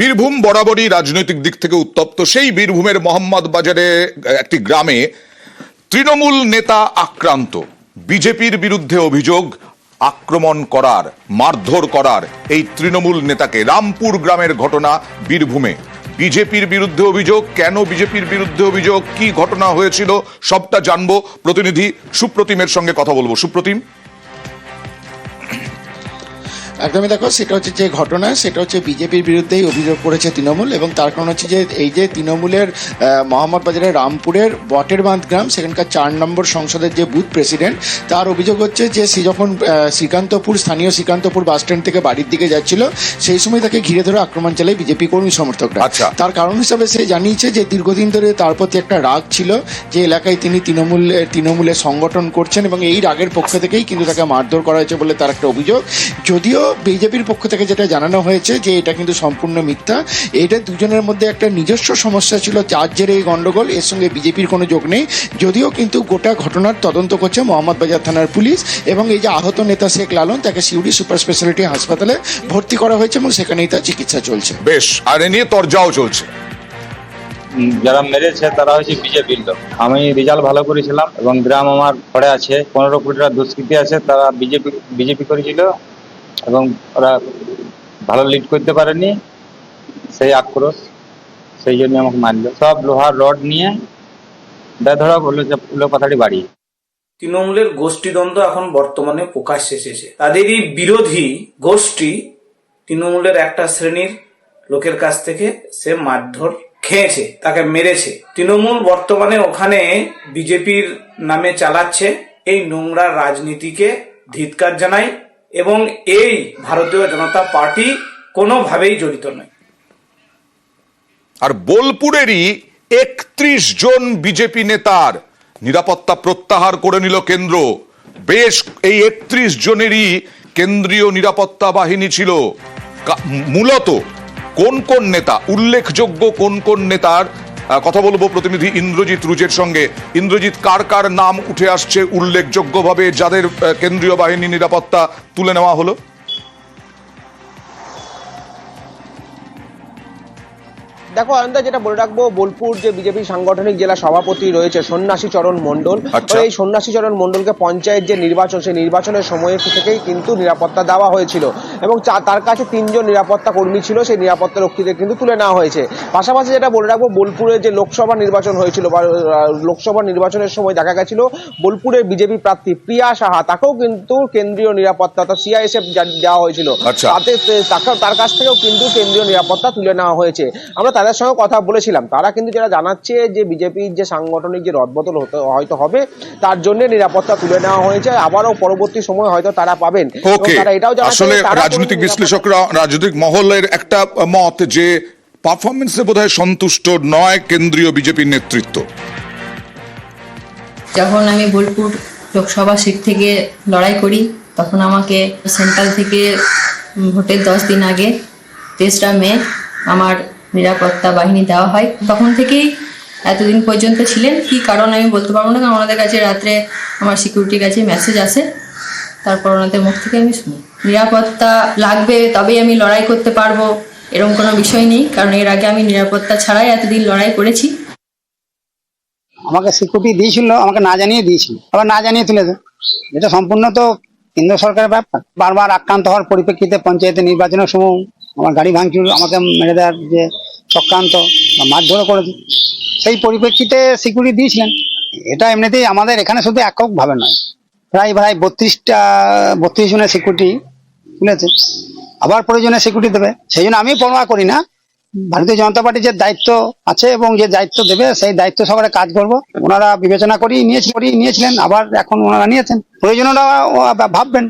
বীরভূম বরাবরই রাজনৈতিক দিক থেকে উত্তপ্ত। সেই বীরভূমের মোহাম্মদ বাজারে একটি গ্রামে তৃণমূল নেতা আক্রান্ত। বিজেপির বিরুদ্ধে অভিযোগ, আক্রমণ করার, মারধর করার এই তৃণমূল নেতাকে রামপুর গ্রামের ঘটনা বীরভূমে। বিজেপির বিরুদ্ধে অভিযোগ, কেন বিজেপির বিরুদ্ধে অভিযোগ, কি ঘটনা হয়েছিল, সবটা জানব। প্রতিনিধি সুপ্রতিমের সঙ্গে কথা বলব। সুপ্রতিম? একদমই দেখো সেটা হচ্ছে যে ঘটনা সেটা হচ্ছে বিজেপির বিরুদ্ধেই অভিযোগ করেছে তৃণমূল এবং তার কারণ হচ্ছে যে এই যে তৃণমূলের আহ, মোহাম্মদ বাজারের রামপুরের বটের বাঁধ গ্রাম সেখানকার চার নম্বর সংসদের যে বুথ প্রেসিডেন্ট তার অভিযোগ হচ্ছে যে সে যখন শ্রীকান্তপুর স্থানীয় শ্রীকান্তপুর বাস স্ট্যান্ড থেকে বাড়ির দিকে যাচ্ছিল সেই সময় তাকে ঘিরে ধরে আক্রমণ চালায় বিজেপি কর্মী সমর্থকরা আচ্ছা। তার কারণ হিসাবে সে জানিয়েছে যে দীর্ঘদিন ধরে তার প্রতি একটা রাগ ছিল যে এলাকায় তিনি তৃণমূল তৃণমূলের সংগঠন করছেন এবং এই রাগের পক্ষ থেকেই কিন্তু তাকে মারধর করা হয়েছে বলে তার একটা অভিযোগ যদিও বিজেপির পক্ষ থেকে যেটা জানানো হয়েছে যে এটা কিন্তু সম্পূর্ণ মিথ্যা। এটা দুজনের মধ্যে একটা নিজস্ব সমস্যা ছিল যার জেরে এই গন্ডগোল। এর সঙ্গে বিজেপির কোনো যোগ নেই। যদিও কিন্তু গোটা ঘটনার তদন্ত করছে মোহাম্মদ বাজার থানার পুলিশ এবং এই যে আহত নেতা শেখ লালন তাকে সিউড়ি সুপার স্পেশালিটি হাসপাতালে ভর্তি করা হয়েছে এবং সেখানেই তার চিকিৎসা চলছে। বেশ আর এ নিয়ে তরজাও চলছে। যারা মেরেছে তারা হচ্ছে বিজেপির লোক। আমি রেজাল্ট ভালো করেছিলাম এবং গ্রাম আমার পড়ে আছে পনেরো কোটি টাকা দুষ্কৃতি আছে তারা বিজেপি বিজেপি করেছিল। এবং ওরা ভালো লিড করতে পারেনি। সেই আক্রোশ, সেই জন্য আমাকে মারলো। সব লোহার রড নিয়ে বেধড়া বলল যে ফুলো পাথাড়ি বাড়ি। তৃণমূলের গোষ্ঠীদ্বন্দ্ব এখন বর্তমানে প্রকাশ এসেছে। তাদেরই বিরোধী গোষ্ঠী তৃণমূলের একটা শ্রেণির লোকের কাছ থেকে সে মারধর খেয়েছে, তাকে মেরেছে। তৃণমূল বর্তমানে ওখানে বিজেপির নামে চালাচ্ছে। এই নোংরা রাজনীতিকে ধিৎকার জানাই এবং এই ভারতীয় জনতা পার্টি কোনোভাবেই জড়িত নয়। আর বোলপুরেরই একত্রিশ জন বিজেপি নেতার নিরাপত্তা প্রত্যাহার করে নিল কেন্দ্র। বেশ, এই একত্রিশ জনেরই কেন্দ্রীয় নিরাপত্তা বাহিনী ছিল। মূলত কোন কোন নেতা, উল্লেখযোগ্য কোন কোন নেতার কথা বলব প্রতিনিধি ইন্দ্রজিৎ রুজের সঙ্গে। ইন্দ্রজিৎ, কার কার নাম উঠে আসছে উল্লেখযোগ্যভাবে যাদের কেন্দ্রীয় বাহিনী নিরাপত্তা তুলে নেওয়া হলো? দেখো আনন্দা যেটা বলে রাখব বোলপুর যে বিজেপি সাংগঠনিক জেলা সভাপতি রয়েছে সন্ন্যাসী চরণ মণ্ডল। আচ্ছা। এই সন্ন্যাসী চরণ মণ্ডলকে পঞ্চায়েত যে নির্বাচন সেই নির্বাচনের সময় থেকেই কিন্তু নিরাপত্তা দেওয়া হয়েছিল। এবং তার কাছে তিনজন নিরাপত্তা কর্মী ছিল সেই নিরাপত্তা রক্ষীদের কিন্তু তুলে নেওয়া হয়েছে। পাশাপাশি যেটা বলে রাখব বোলপুরে যে লোকসভা নির্বাচন হয়েছিল বা লোকসভা নির্বাচনের সময় দেখা গেছিল বোলপুরের বিজেপি প্রার্থী প্রিয়া সাহা তাকেও কিন্তু কেন্দ্রীয় নিরাপত্তা অর্থাৎ সিআইএসএফ দেওয়া হয়েছিল। আচ্ছা। তাতে তার কাছ থেকেও কিন্তু কেন্দ্রীয় নিরাপত্তা তুলে নেওয়া হয়েছে। আমরা তাদের সঙ্গে কথা বলেছিলাম। তারা কিন্তু যারা জানাচ্ছে যে বিজেপির যে সাংগঠনিক যে রদবদল হতে হয়তো হবে তার জন্য নিরাপত্তা তুলে নেওয়া হয়েছে। আবারও পরবর্তী সময় হয়তো তারা পাবেন। তারা এটাও জানাচ্ছে আসলে রাজনৈতিক বিশ্লেষকরা রাজনৈতিক মহলের একটা মত যে পারফরমেন্সে বোধহয় সন্তুষ্ট নয় কেন্দ্রীয় বিজেপির নেতৃত্ব। যখন আমি বোলপুর লোকসভা সিট থেকে লড়াই করি তখন আমাকে সেন্ট্রাল থেকে ভোটের দশ দিন আগে তেসরা মে আমার নিরাপত্তা বাহিনী দেওয়া হয়। তখন থেকেই এতদিন পর্যন্ত ছিলেন। কি কারণ আমি বলতে পারব না, কারণ ওনাদের কাছে রাত্রে আমার সিকিউরিটির কাছে মেসেজ আসে। তারপর ওনাদের মুখ থেকে আমি শুনি। নিরাপত্তা লাগবে, তবেই আমি লড়াই করতে পারব, এরকম কোনো বিষয় নেই। কারণ এর আগে আমি নিরাপত্তা ছাড়াই এতদিন লড়াই করেছি। আমাকে সিকিউরিটি দিয়েছিল, আমাকে না জানিয়ে দিয়েছিল। আবার না জানিয়ে তুলেছে এটা সম্পূর্ণ তো কেন্দ্র সরকারের ব্যাপার। বারবার আক্রান্ত হওয়ার পরিপ্রেক্ষিতে পঞ্চায়েতের নির্বাচনের সময় আমার গাড়ি ভাঙচুর, আমাকে মেরে দেওয়ার যে চক্রান্ত বা মারধরও করেছে সেই পরিপ্রেক্ষিতে সিকিউরিটি দিয়েছিলেন। এটা এমনিতেই আমাদের এখানে শুধু এককভাবে নয়। প্রায় প্রায় বত্রিশটা, বত্রিশ জনের সিকিউরিটি তুলেছে আবার প্রয়োজনে সিকিউরিটি দেবে। সেই জন্য আমি পরোয়া করি না। ভারতীয় জনতা পার্টির যে দায়িত্ব আছে এবং যে দায়িত্ব দেবে, সেই দায়িত্ব সহকারে কাজ করব। ওনারা বিবেচনা করেই নিয়েছি করেই নিয়েছিলেন। আবার এখন ওনারা নিয়েছেন। প্রয়োজন ওরা ভাববেন।